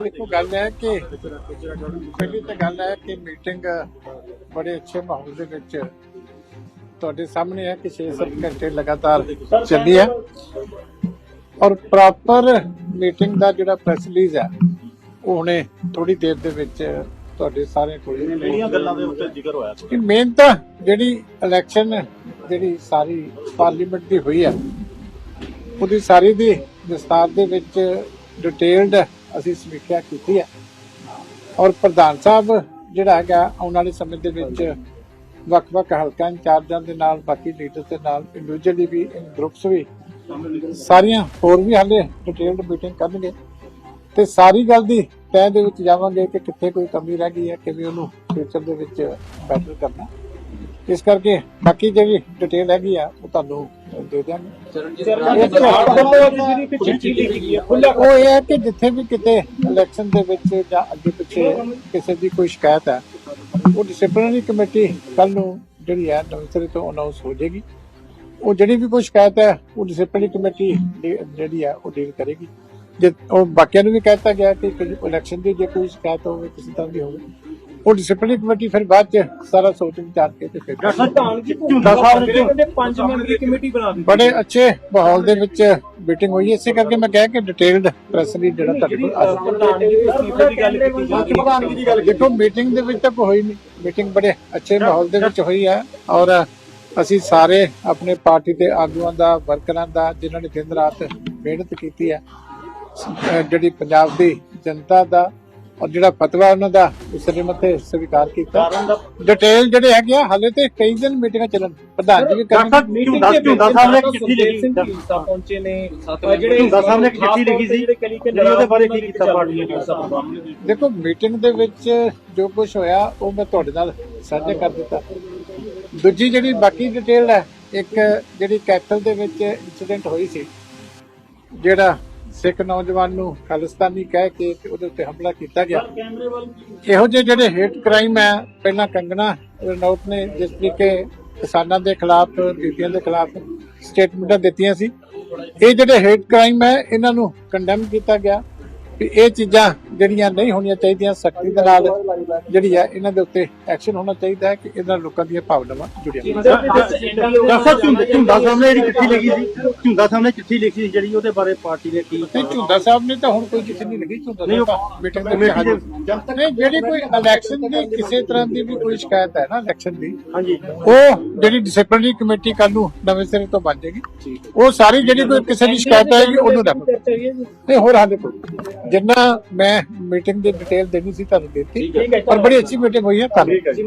ਦੇਖੋ ਗੱਲ ਹੈ ਕਿ ਪਹਿਲੀ ਤਾਂ ਗੱਲ ਹੈ ਕਿ ਮੀਟਿੰਗ ਬੜੇ ਅੱਛੇ ਮਾਹੌਲ ਦੇ ਵਿੱਚ ਤੁਹਾਡੇ ਸਾਹਮਣੇ ਹੈ ਕਿ 6-7 ਘੰਟੇ ਲਗਾਤਾਰ ਚੱਲੀ ਹੈ। ਔਰ ਪ੍ਰੋਪਰ ਮੀਟਿੰਗ ਦਾ ਜਿਹੜਾ ਪ੍ਰੈਸ ਰਿਲੀਜ਼ ਹੈ ਉਹ ਹੁਣੇ ਥੋੜੀ ਦੇਰ ਦੇ ਵਿੱਚ ਤੁਹਾਡੇ ਸਾਰੇ ਕੋਲ ਕਿਹੜੀਆਂ ਗੱਲਾਂ ਦੇ ਉੱਤੇ ਜ਼ਿਕਰ ਹੋਇਆ ਕਿ ਮੇਨ ਤਾਂ ਜਿਹੜੀ ਇਲੈਕਸ਼ਨ ਜਿਹੜੀ ਸਾਰੀ ਪਾਰਲੀਮੈਂਟ ਦੀ ਹੋਈ ਹੈ ਉਹਦੀ ਸਾਰੀ ਦੀ ਵਿਸਤਾਰ ਦੇ ਵਿੱਚ ਡਿਟੇਲਡ ਅਸੀਂ ਸਮੀਖਿਆ ਕੀਤੀ ਹੈ। ਔਰ ਪ੍ਰਧਾਨ ਸਾਹਿਬ ਜਿਹੜਾ ਹੈਗਾ ਆਉਣ ਵਾਲੇ ਸਮੇਂ ਦੇ ਵਿੱਚ ਵੱਖ-ਵੱਖ ਹਲਕਾ ਇੰਚਾਰਜਾਂ ਦੇ ਨਾਲ ਬਾਕੀ ਲੀਡਰ ਦੇ ਨਾਲ ਇੰਡੀਵਿਜੂਅਲੀ ਵੀ ਇਨ ਗਰੁੱਪਸ ਵੀ ਸਾਰੀਆਂ ਹੋਰ ਵੀ ਹਾਲੇ ਡਿਟੇਲਡ ਮੀਟਿੰਗ ਕਰਨਗੇ। ਤੇ ਸਾਰੀ ਗੱਲ ਦੀ ਤਹਿ ਦੇ ਵਿੱਚ ਜਾਵਾਂਗੇ ਕਿ ਕਿੱਥੇ ਕੋਈ ਕਮੀ ਰਹਿ ਗਈ ਹੈ ਕਿਵੇਂ ਉਹਨੂੰ ਫਿਊਚਰ ਦੇ ਵਿੱਚ ਬੈਟਰ ਕਰਨਾ। ਇਸ ਕਰਕੇ ਬਾਕੀ ਜਿਹੜੀ ਡਿਟੇਲ ਹੈਗੀ ਆ ਉਹ ਤੁਹਾਨੂੰ ਦੇ ਦਿਆਂਗੇ ਉਹ ਇਹ ਹੈ ਕਿ ਜਿੱਥੇ ਵੀ ਕਿਤੇ ਇਲੈਕਸ਼ਨ ਦੇ ਵਿੱਚ ਜਾਂ ਅੱਗੇ ਪਿੱਛੇ ਕਿਸੇ ਦੀ ਕੋਈ ਸ਼ਿਕਾਇਤ ਹੈ ਉਹ ਡਿਸਪਲਿਨਰੀ ਕਮੇਟੀ ਕੱਲ ਨੂੰ ਜਿਹੜੀ ਹੈ ਨਵੇਂ ਸਿਰੇ ਤੋਂ ਅਨਾਉਂਸ ਹੋ ਜਾਏਗੀ। ਉਹ ਜਿਹੜੀ ਵੀ ਕੋਈ ਸ਼ਿਕਾਇਤ ਹੈ ਉਹ ਡਿਸਪਲਿਨਰੀ ਕਮੇਟੀ ਡੀ- ਜਿਹੜੀ ਹੈ ਉਹ ਡੀਲ ਕਰੇਗੀ। ਜੇ ਉਹ ਬਾਕੀਆਂ ਨੂੰ ਵੀ ਕਹਿਤਾ ਗਿਆ ਕਿ ਇਲੈਕਸ਼ਨ ਦੀ ਜੇ ਕੋਈ ਸ਼ਿਕਾਇਤ ਹੋਵੇ ਕਿਸੇ ਤਰ੍ਹਾਂ ਦੀ ਹੋਵੇ ਉਹ ਡਿਸਪਲਿਨਰੀ ਕਮੇਟੀ ਫਿਰ ਬਾਅਦ ਚ ਸਾਰਾ ਸੋਚ ਵਿਚਾਰ ਕੇ ਤੇ ਫਿਰ ਝੁੰਦਾ ਸਾਹਿਬ ਨੇ ਕਹਿੰਦੇ ਪੰਜ ਮੈਂਬਰੀ ਕਮੇਟੀ ਬਣਾ ਦਿੱਤੀ ਬੜੇ ਅੱਛੇ ਮਾਹੌਲ ਦੇ ਵਿੱਚ ਮੀਟਿੰਗ ਹੋਈ ਹੈ। ਇਸੇ ਕਰਕੇ ਮੈਂ ਕਿਹਾ ਕਿ ਡਿਟੇਲਡ ਪ੍ਰੈਸ ਦੀ ਜਿਹੜਾ ਤੁਹਾਡੇ ਕੋਲ ਆ। ਪ੍ਰਧਾਨ ਜੀ ਦੇ ਅਸਤੀਫੇ ਦੀ ਗੱਲ ਕੀਤੀ ਜਾ ਰਹੀ ਹੈ ਪ੍ਰਧਾਨਗੀ ਦੀ ਗੱਲ ਦੇਖੋ ਮੀਟਿੰਗ ਦੇ ਵਿੱਚ ਤਾਂ ਕੋਈ ਹੋਈ ਨਹੀਂ ਮੀਟਿੰਗ ਬੜੇ ਅੱਛੇ ਮਾਹੌਲ ਦੇ ਵਿੱਚ ਹੋਈ ਹੈ ਔਰ ਅਸੀਂ ਸਾਰੇ ਆਪਣੇ ਪਾਰਟੀ ਦੇ ਆਗੂਆਂ ਦਾ ਵਰਕਰਾਂ ਦਾ ਜਿਨ੍ਹਾਂ ਨੇ ਦਿਨ ਰਾਤ ਮਿਹਨਤ ਕੀਤੀ ਹੈ ਜਿਹੜੀ ਪੰਜਾਬ ਦੀ ਜਨਤਾ ਦਾ ਔਰ ਜਿਹੜਾ ਫਤਵਾ ਉਹਨਾਂ ਦਾ ਉਸ ਦੇ ਮੱਥੇ ਸਵੀਕਾਰ ਕੀਤਾ। ਕਾਰਨ ਡਿਟੇਲ ਜਿਹੜੇ ਹੈਗੇ ਆ ਹਾਲੇ ਤੇ ਕਈ ਦਿਨ ਮੀਟਿੰਗਾਂ ਚੱਲਣ। ਪ੍ਰਧਾਨ ਜੀ ਵੀ ਕਰਨਗੇ। ਮੀਟਿੰਗ ਦੇ ਝੁੰਦਾ ਸਾਹਿਬ ਨੇ ਇੱਕ ਚਿੱਠੀ ਲਿਖੀ। ਪਹੁੰਚੇ ਨੇ। ਜਿਹੜੇ ਝੁੰਦਾ ਸਾਹਿਬ ਨੇ ਇੱਕ ਚਿੱਠੀ ਲਿਖੀ ਸੀ। ਜਿਹੜੀ ਉਹਦੇ ਬਾਰੇ ਕੀ ਕੀਤਾ ਪਾਰਟੀ ਨੇ? ਦੇਖੋ ਮੀਟਿੰਗ ਦੇ ਵਿੱਚ ਜੋ ਕੁਝ ਹੋਇਆ ਉਹ ਮੈਂ ਤੁਹਾਡੇ ਨਾਲ ਸਾਂਝਾ ਕਰ ਦਿੱਤਾ। ਦੂਜੀ ਜਿਹੜੀ ਬਾਕੀ ਡਿਟੇਲ ਹੈ ਇੱਕ ਜਿਹੜੀ ਕੈਪੀਟਲ ਦੇ ਵਿੱਚ ਇਨਸੀਡੈਂਟ ਹੋਈ ਸੀ ਜਿਹੜਾ ਸਿੱਖ ਨੌਜਵਾਨ ਨੂੰ ਖਾਲਿਸਤਾਨੀ ਕਹਿ ਕੇ ਤੇ ਉਹਦੇ ਉੱਤੇ ਹਮਲਾ ਕੀਤਾ ਗਿਆ। ਇਹੋ ਜਿਹੇ ਜਿਹੜੇ ਹੇਟ ਕ੍ਰਾਈਮ ਹੈ ਪਹਿਲਾਂ ਕੰਗਣਾ ਰਣੌਤ ਨੇ ਜਿਸ ਤਰੀਕੇ ਕਿਸਾਨਾਂ ਦੇ ਖਿਲਾਫ ਬੀਬੀਆਂ ਦੇ ਖਿਲਾਫ ਸਟੇਟਮੈਂਟਾਂ ਦਿੱਤੀਆਂ ਸੀ। ਇਹ ਜਿਹੜੇ ਹੇਟ ਕ੍ਰਾਈਮ ਹੈ ਇਹਨਾਂ ਨੂੰ ਕੰਡੈਮ ਕੀਤਾ ਗਿਆ। ਵੀ ਇਹ ਚੀਜ਼ਾਂ ਜਿਹੜੀਆਂ ਨਹੀਂ ਹੋਣੀਆਂ ਚਾਹੀਦੀਆਂ ਸਖਤੀ ਦੇ ਨਾਲ ਜਿਹੜੀ ਹੈ ਇਹਨਾਂ ਦੇ ਉੱਤੇ ਐਕਸ਼ਨ ਹੋਣਾ ਚਾਹੀਦਾ ਹੈ ਕਿ ਇਹਨਾਂ ਲੋਕਾਂ ਦੀਆਂ ਭਾਵਨਾਵਾਂ ਜੁੜੀਆਂ। ਡਾਕਟਰ ਝੁੰਦਾ ਸਾਹਿਬ ਨੇ ਜਿਹੜੀ ਚਿੱਠੀ ਲਿਖੀ ਸੀ ਝੁੰਦਾ ਸਾਹਿਬ ਨੇ ਚਿੱਠੀ ਲਿਖੀ ਸੀ ਜਿਹੜੀ ਉਹਦੇ ਬਾਰੇ ਪਾਰਟੀ ਨੇ ਕੀ ਨਹੀਂ ਝੁੰਦਾ ਸਾਹਿਬ ਨੇ ਤਾਂ ਹੁਣ ਕੋਈ ਚਿੱਠੀ ਨਹੀਂ ਲਿਖੀ ਝੁੰਦਾ ਸਾਹਿਬ ਮੀਟਿੰਗ ਦੇ ਵਿੱਚ ਹਾਜ਼ਰ ਨਹੀਂ ਜਿਹੜੀ ਕੋਈ ਇਲੈਕਸ਼ਨ ਦੀ ਕਿਸੇ ਤਰ੍ਹਾਂ ਦੀ ਵੀ ਕੋਈ ਸ਼ਿਕਾਇਤ ਹੈ ਨਾ ਇਲੈਕਸ਼ਨ ਦੀ ਹਾਂਜੀ। ਉਹ ਜਿਹੜੀ ਡਿਸਪਲਿਨਰੀ ਕਮੇਟੀ ਕੱਲ ਨੂੰ ਨਵੇਂ ਸਿਰੇ ਤੋਂ ਬਣ ਜਾਏਗੀ ਉਹ ਸਾਰੀ ਜਿਹੜੀ ਕੋਈ ਕਿਸੇ ਦੀ ਸ਼ਿਕਾਇਤ ਆਏਗੀ ਉਹਨੂੰ ਰੈਫਰ ਤੇ ਹੋਰ ਹਾਲੇ ਕੋਈ ਜਿੰਨਾ ਮੈਂ ਮੀਟਿੰਗ ਦੀ ਡਿਟੇਲ ਦੇਣੀ ਸੀ ਤੁਹਾਨੂੰ ਦਿੱਤੀ। ਪਰ ਬੜੀ ਅੱਛੀ ਮੀਟਿੰਗ ਹੋਈ ਹੈ ਧੰਨਵਾਦ।